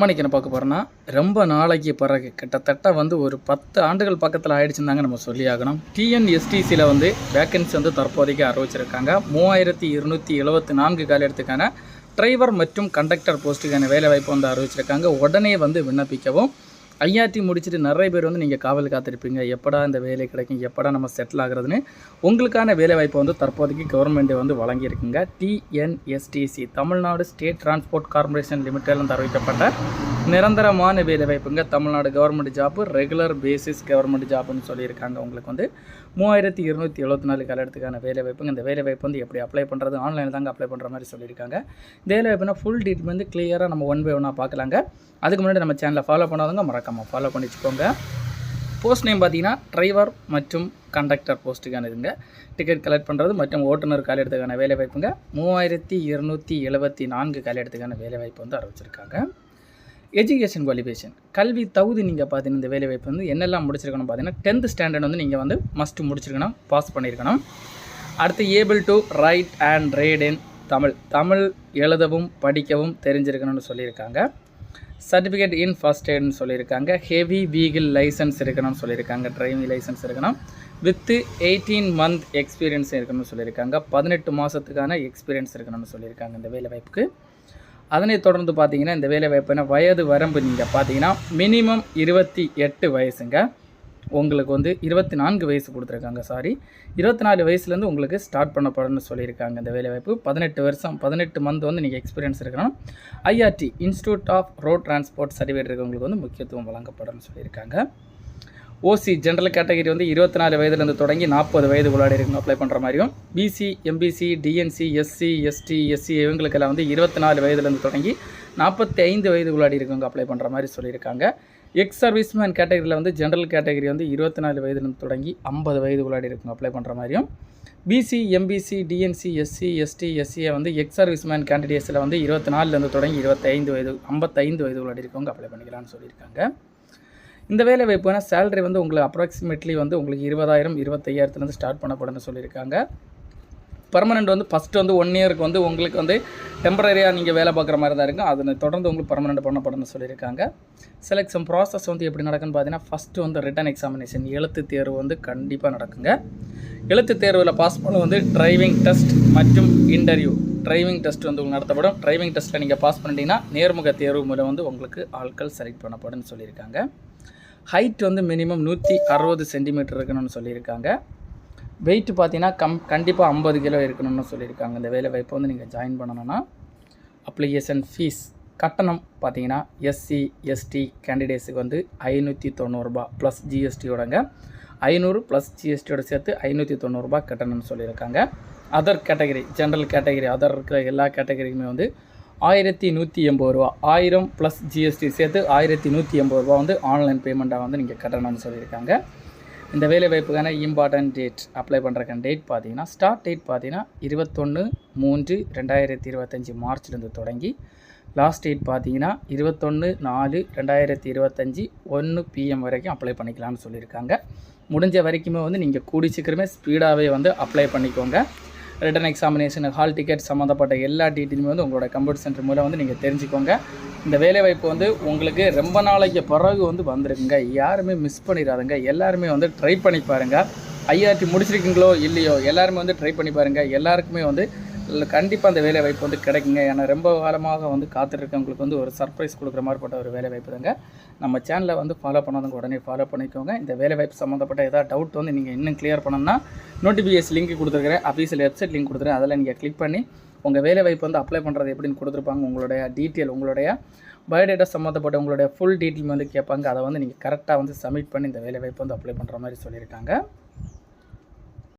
மணிக்கு என்ன பார்க்க போகிறோன்னா ரொம்ப நாளைக்கு பிறகு கிட்டத்தட்ட வந்து ஒரு பத்து ஆண்டுகள் பக்கத்தில் ஆயிடுச்சுன்னு தாங்க நம்ம சொல்லி ஆகணும். டிஎன்எஸ்டிசியில் வந்து வேக்கன்சி வந்து தற்போதைக்கு அறிவிச்சிருக்காங்க. மூவாயிரத்தி இருநூற்றி எழுபத்தி நான்கு காலிடத்துக்கான டிரைவர் மற்றும் கண்டக்டர் போஸ்ட்டுக்கான வேலை வாய்ப்பு வந்து அறிவிச்சிருக்காங்க. உடனே வந்து விண்ணப்பிக்கவும் ஐஆர்டி முடிச்சுட்டு நிறைய பேர் வந்து நீங்கள் காவல் காத்திருப்பீங்க. எப்படா இந்த வேலை கிடைக்கும்? எப்படா நம்ம செட்டில் ஆகுறதுன்னு? உங்களுக்கான வேலை வாய்ப்பை வந்து தற்போதைக்கு கவர்மெண்ட்டை வந்து வழங்கியிருக்குங்க. TNSTC Tamil Nadu state transport corporation லிமிட்டட்லேருந்து அறிவிக்கப்பட்ட நிரந்தரமான வேலை வாய்ப்புங்க. Tamil Nadu government job regular basis government ஜாப்னு சொல்லியிருக்காங்க. உங்களுக்கு வந்து மூவாயிரத்தி இருநூற்றி எழுபத்தி நாலு காலத்துக்கான வேலை வாய்ப்புங்க. இந்த வேலை வாய்ப்பு வந்து எப்படி அப்ளை பண்ணுறது ஆன்லைனில் தாங்க அப்ளை பண்ணுற மாதிரி சொல்லியிருக்காங்க. வேலை வாய்ப்புனா ஃபுல் டீட்டெயில் வந்து கிளியராக நம்ம ஒன் பை ஒன்னாக பார்க்கலாங்க. அதுக்கு முன்னாடி நம்ம சேனலை ஃபாலோ பண்ணாதவங்க மறக்காமல் ஃபாலோ பண்ணி வச்சுக்கோங்க போஸ்ட் நேம் பார்த்தீங்கன்னா டிரைவர் மற்றும் கண்டக்டர் போஸ்ட்டுக்கான இதுங்க. டிக்கெட் கலெக்ட் பண்ணுறது மற்றும் ஓட்டுநர் கால வேலைவாய்ப்புங்க வேலை வாய்ப்புங்க. மூவாயிரத்தி இருநூற்றி எழுபத்தி நான்கு கால வேலைவாய்ப்பு வேலை வாய்ப்பு வந்து அறிவிச்சிருக்காங்க. எஜுகேஷன் குவாலிஃபிகேஷன் கல்வி தகுதி நீங்கள் பார்த்தீங்கன்னா இந்த வேலை வாய்ப்பு வந்து என்னெல்லாம் முடிச்சிருக்கணும் பார்த்தீங்கன்னா டென்த் ஸ்டாண்டர்ட் வந்து நீங்கள் வந்து மஸ்ட் முடிச்சிருக்கணும் பாஸ் பண்ணியிருக்கணும் அடுத்து able to write and read in Tamil. Tamil எழுதவும் படிக்கவும் தெரிஞ்சிருக்கணும்னு சொல்லியிருக்காங்க. சர்டிஃபிகேட் இன் ஃபர்ஸ்ட் எய்ட்னு சொல்லியிருக்காங்க. ஹெவி வீகிள் லைசன்ஸ் இருக்கணும்னு சொல்லியிருக்காங்க. டிரைவிங் லைசன்ஸ் இருக்கணும். வித்து எயிட்டீன் மந்த் எக்ஸ்பீரியன்ஸ் இருக்கணும்னு சொல்லியிருக்காங்க. பதினெட்டு மாதத்துக்கான எக்ஸ்பீரியன்ஸ் இருக்கணும்னு சொல்லியிருக்காங்க இந்த வேலை வாய்ப்புக்கு அதனைத் தொடர்ந்து பார்த்தீங்கன்னா இந்த வேலை வாய்ப்புனா வயது வரம்பு நீங்கள் பார்த்தீங்கன்னா மினிமம் இருபத்தி எட்டு வயசுங்க. உங்களுக்கு வந்து இருபத்தி நான்கு வயசு கொடுத்துருக்காங்க சாரி இருபத்தி நாலு வயசுலேருந்து உங்களுக்கு ஸ்டார்ட் பண்ணப்படணும்னு சொல்லியிருக்காங்க இந்த வேலைவாய்ப்பு. பதினெட்டு வருஷம் பதினெட்டு மந்த் வந்து நீங்கள் எக்ஸ்பீரியன்ஸ் இருக்கணும். IRT institute of road transport certificate இருக்கவங்களுக்கு வந்து முக்கியத்துவம் வழங்கப்படும்னு சொல்லியிருக்காங்க. ஓசி ஜென்ரல் கேட்டகரி வந்து இருபத்தி நாலு வயதுலேருந்து தொடங்கி நாற்பது வயது உள்ளாடி இருக்கணும் அப்ளை பண்ணுற மாதிரியும் BC MBC DNC SC ST SC இவங்களுக்கெல்லாம் வந்து இருபத்தி நாலு வயதுலேருந்து தொடங்கி நாற்பத்தி ஐந்து வயது உள்ளாடி இருக்கவங்க அப்ளை பண்ணுற மாதிரி சொல்லியிருக்காங்க. எக்ஸ் சர்வீஸ்மேன் கேட்டகரியில் வந்து ஜென்ரல் கேட்டகரி வந்து இருபத்தி நாலு வயதுலேருந்து தொடங்கி ஐம்பது வயது உள்ளாடி இருக்கவங்க அப்ளை பண்ணுற மாதிரியும் BC MBC DNC SC ST எஸ்சியை வந்து எக்ஸ் சர்வீஸ்மேன் கேண்டிடேட்ஸில் வந்து இருபத்தி நாலுலேருந்து தொடங்கி இருபத்தைந்து வயது ஐம்பத்தைந்து வயது உள்ளாடி இருக்கவங்க அப்ளை பண்ணிக்கலாம்னு சொல்லியிருக்காங்க. இந்த வேலை வாய்ப்புனா சேலரி வந்து உங்களுக்கு அப்ராக்சிமேட்லி வந்து உங்களுக்கு இருபதாயிரம் இருபத்தையாயிரத்துலேருந்து ஸ்டார்ட் பண்ணப்படும்னு சொல்லியிருக்காங்க. பர்மனெண்ட் வந்து ஃபஸ்ட்டு வந்து ஒன் இயருக்கு வந்து உங்களுக்கு வந்து டெம்பரரியாக நீங்கள் வேலை பார்க்குற மாதிரி தான் இருக்கும். அதனை தொடர்ந்து உங்களுக்கு பர்மனெண்ட் பண்ணப்படும்னு சொல்லியிருக்காங்க. செலெக்ஷன் ப்ராசஸ் வந்து எப்படி நடக்குன்னு பார்த்தீங்கன்னா ஃபஸ்ட்டு வந்து ரிட்டன் எக்ஸாமினேஷன் எழுத்து தேர்வு வந்து கண்டிப்பாக நடக்குங்க. எழுத்து தேர்வில் பாஸ் பண்ண வந்து டிரைவிங் டெஸ்ட் மற்றும் இன்டர்வியூ டிரைவிங் டெஸ்ட் வந்து உங்களுக்கு நடத்தப்படும். டிரைவிங் டெஸ்ட்டில் நீங்கள் பாஸ் பண்ணிட்டீங்கன்னா நேர்முக தேர்வு மூலம் வந்து உங்களுக்கு ஆட்கள் செலக்ட் பண்ணப்படும்னு சொல்லியிருக்காங்க. ஹைட் வந்து மினிமம் நூற்றி அறுபது சென்டிமீட்டர் இருக்கணும்னு சொல்லியிருக்காங்க. வெயிட் பார்த்தீங்கன்னா கம் கண்டிப்பாக ஐம்பது கிலோ இருக்கணும்னு சொல்லியிருக்காங்க. இந்த வேலை வாய்ப்பை வந்து நீங்கள் ஜாயின் பண்ணணும்னா அப்ளிகேஷன் ஃபீஸ் கட்டணம் பார்த்தீங்கன்னா எஸ்சி எஸ்டி கேண்டிடேட்ஸுக்கு வந்து ஐநூற்றி தொண்ணூறுரூபா ப்ளஸ் ஜிஎஸ்டியோடங்க ஐநூறு ப்ளஸ் ஜிஎஸ்டியோட சேர்த்து ஐநூற்றி தொண்ணூறுரூபா கட்டணம்னு சொல்லியிருக்காங்க. Other category general category other இருக்கிற எல்லா கேட்டகரிக்குமே வந்து ஆயிரத்தி நூற்றி எண்பது ரூபா ஆயிரம் ப்ளஸ் ஜிஎஸ்டி சேர்த்து ஆயிரத்தி நூற்றி எண்பது ரூபா வந்து ஆன்லைன் பேமெண்ட்டாக வந்து நீங்கள் கட்டணம்னு சொல்லியிருக்காங்க. இந்த வேலை வாய்ப்புக்கான இம்பார்ட்டன்ட் டேட் அப்ளை பண்ணுறக்கான டேட் பார்த்தீங்கன்னா ஸ்டார்ட் டேட் பார்த்தீங்கன்னா இருபத்தொன்று மூன்று ரெண்டாயிரத்தி இருபத்தஞ்சி மார்ச்லேருந்து தொடங்கி லாஸ்ட் டேட் பார்த்தீங்கன்னா இருபத்தொன்று நாலு ரெண்டாயிரத்தி இருபத்தஞ்சி ஒன்று பிஎம் வரைக்கும் அப்ளை பண்ணிக்கலாம்னு சொல்லியிருக்காங்க. முடிஞ்ச வரைக்குமே வந்து நீங்கள் கூடி சீக்கிரமே ஸ்பீடாகவே வந்து அப்ளை பண்ணிக்கோங்க. ரிட்டன் எக்ஸாமினேஷன் ஹால் டிக்கெட் சம்மந்தப்பட்ட எல்லா டீட்டெயிலுமே வந்து உங்களோட கம்ப்யூட்டர் சென்டர் மூலம் வந்து நீங்கள் தெரிஞ்சுக்கோங்க. இந்த வேலைவாய்ப்பு வந்து உங்களுக்கு ரொம்ப நாளைக்கு பிறகு வந்து வந்திருக்குங்க. யாருமே மிஸ் பண்ணிடாதுங்க. எல்லாருமே வந்து ட்ரை பண்ணி பாருங்கள் ஐஆர்டி முடிச்சிருக்கீங்களோ இல்லையோ எல்லாருமே வந்து ட்ரை பண்ணி பாருங்கள் எல்லாருக்குமே வந்து கண்டிப்பாக அந்த வேலை வாய்ப்பு வந்து கிடைக்குங்க. ஏன்னா ரொம்ப காலமாக வந்து காத்திருக்கவங்களுக்கு வந்து ஒரு சர்ப்ரைஸ் கொடுக்குற மாதிரி பட்ட ஒரு வேலை வாய்ப்பு தாங்க. நம்ம சேனலை வந்து ஃபாலோ பண்ணாதவங்க உடனே ஃபாலோ பண்ணிக்கோங்க. இந்த வேலை வாய்ப்பு சம்மந்தப்பட்ட ஏதாவது டவுட் வந்து நீங்கள் இன்னும் கிளியர் பண்ணணும்னா நோட்டிஃபிகேஷன் லிங்க் கொடுத்துருக்குறேன். அஃபீஷியல் வெப்சைட் லிங்க் கொடுத்துருக்கேன் அதில் நீங்கள் கிளிக் பண்ணி உங்கள் வேலை வாய்ப்பு வந்து அப்ளை பண்ணுறது எப்படின்னு கொடுத்துருப்பாங்க. உங்களுடைய டீட்டெயில் உங்களுடைய பயோடேட்டா சம்மந்தப்பட்ட உங்களுடைய ஃபுல் டீட்டெயில் வந்து கேட்பாங்க. அதை வந்து நீங்கள் கரெக்டாக வந்து சப்மிட் பண்ணி இந்த வேலை வாய்ப்பு வந்து அப்ளை பண்ணுற மாதிரி சொல்லியிருக்காங்க.